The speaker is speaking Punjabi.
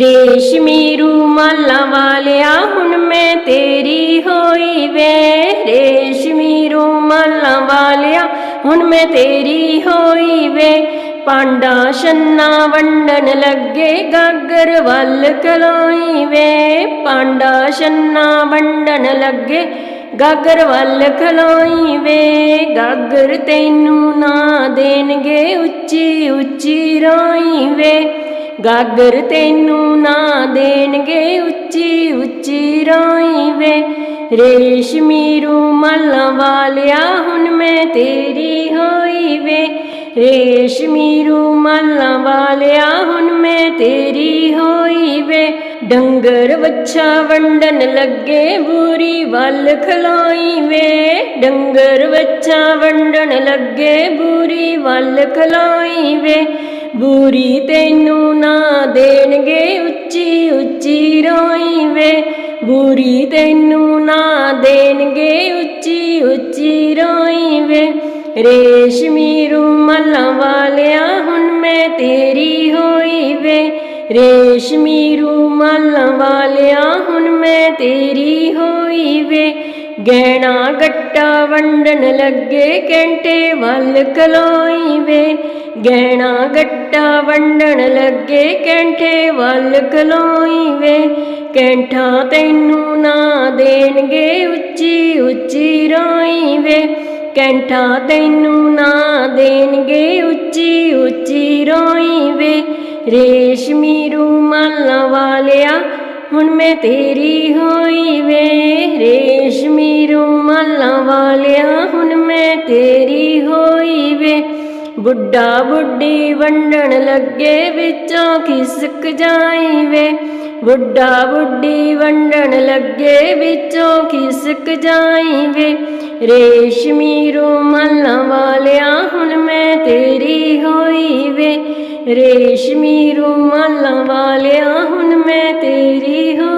ਰੇਸ਼ਮੀ ਰੂਮਾਲਾਂ ਵਾਲਿਆ, ਹੁਣ ਮੈਂ ਤੇਰੀ ਹੋਈ ਵੇ। ਰੇਸ਼ਮੀ ਰੂਮਾਲਾਂ ਵਾਲਿਆ, ਹੁਣ ਮੈਂ ਤੇਰੀ ਹੋਈ ਵੇ। ਪਾਂਡਾ ਛੰਨਾ ਵੰਡਣ ਲੱਗੇ, ਗਾਗਰ ਵੱਲ ਕਲੋਈ ਵੇ। ਪਾਂਡਾ ਛੰਨਾ ਵੰਡਣ ਲੱਗੇ, ਗਾਗਰ ਵੱਲ ਖਲੋਈ ਵੇ। ਗਾਗਰ ਤੈਨੂੰ ਨਾ ਦੇਣਗੇ ਉੱਚੀ ਉੱਚੀ ਰੋਈ ਵੇ। ਗਾਗਰ ਤੈਨੂੰ ਨਾ ਦੇਣਗੇ ਉੱਚੀ ਉੱਚੀ ਰੋਈ ਵੇ। ਰੇਸ਼ਮੀ ਰੂਮਾਲਾਂ ਵਾਲਿਆ ਹੁਣ ਮੈਂ ਤੇਰੀ ਹੋਈ ਵੇ। ਰੇਸ਼ਮੀ ਰੂਮਾਲਾਂ ਵਾਲਿਆ ਹੁਣ ਮੈਂ ਤੇਰੀ ਹੋਈ ਵੇ। ਡੰਗਰ ਵੱਛਾ ਵੰਡਣ ਲੱਗੇ ਬੂਰੀ ਵੱਲ ਖਲੋਈ ਵੇ। ਡੰਗਰ ਵੱਛਾ ਵੰਡਣ ਲੱਗੇ ਬੂਰੀ ਵੱਲ ਖਲੋਈ ਵੇ। ਬੁਰੀ ਤੈਨੂੰ ਨਾ ਦੇਣਗੇ ਉੱਚੀ ਉੱਚੀ ਰੋਈ ਵੇ। ਬੂਰੀ ਤੈਨੂੰ ਨਾ ਦੇਣਗੇ ਉੱਚੀ ਉੱਚੀ ਰੋਈ ਵੇ। ਰੇਸ਼ਮੀ ਰੂਮਾਲਾਂ ਵਾਲਿਆ, ਹੁਣ ਮੈਂ ਤੇਰੀ ਹੋਈ ਵੇ। ਰੇਸ਼ਮੀ ਰੂਮਾਲਾਂ ਵਾਲਿਆ, ਹੁਣ ਮੈਂ ਤੇਰੀ ਹੋਈ ਵੇ। ਗਹਿਣਾ ਗੱਟਾ ਵੰਡਣ ਲੱਗੇ ਕੈਂਟੇ ਵੱਲ ਕਲੋਈ ਵੇ ਗਹਿਣਾ ਗੱਟਾ ਵੰਡਣ ਲੱਗੇ ਕੈਂਠੇ ਵੱਲ ਕਲੋਈ ਵੇ ਕੈਂਠਾ ਤੈਨੂੰ ਨਾ ਦੇਣਗੇ ਉੱਚੀ ਉੱਚੀ ਰੋਈ ਵੇ ਕੈਂਠਾ ਤੈਨੂੰ ਨਾ ਦੇਣਗੇ ਉੱਚੀ ਉੱਚੀ ਰੋਈ ਵੇ ਰੇਸ਼ਮੀ ਰੂਮਾਲਾਂ ਵਾਲਿਆ, ਹੁਣ ਮੈਂ ਤੇਰੀ ਹੋਈ ਤੇਰੀ ਹੋਈ ਵੇ। ਬੁੱਢਾ ਬੁੱਢੀ ਵੰਡਣ ਲੱਗੇ ਵਿੱਚੋਂ ਖਿਸਕ ਜਾਈ ਵੇ। ਬੁੱਢਾ ਬੁੱਢੀ ਵੰਡਣ ਲੱਗੇ ਵਿੱਚੋਂ ਖਿਸਕ ਜਾਈ ਵੇ। ਰੇਸ਼ਮੀ ਰੂਮਾਲਾਂ ਵਾਲਿਆ, ਹੁਣ ਮੈਂ ਤੇਰੀ ਹੋਈ ਵੇ। ਰੇਸ਼ਮੀ ਰੂਮਾਲਾਂ ਵਾਲਿਆ, ਹੁਣ ਮੈਂ ਤੇਰੀ ਹੋਈ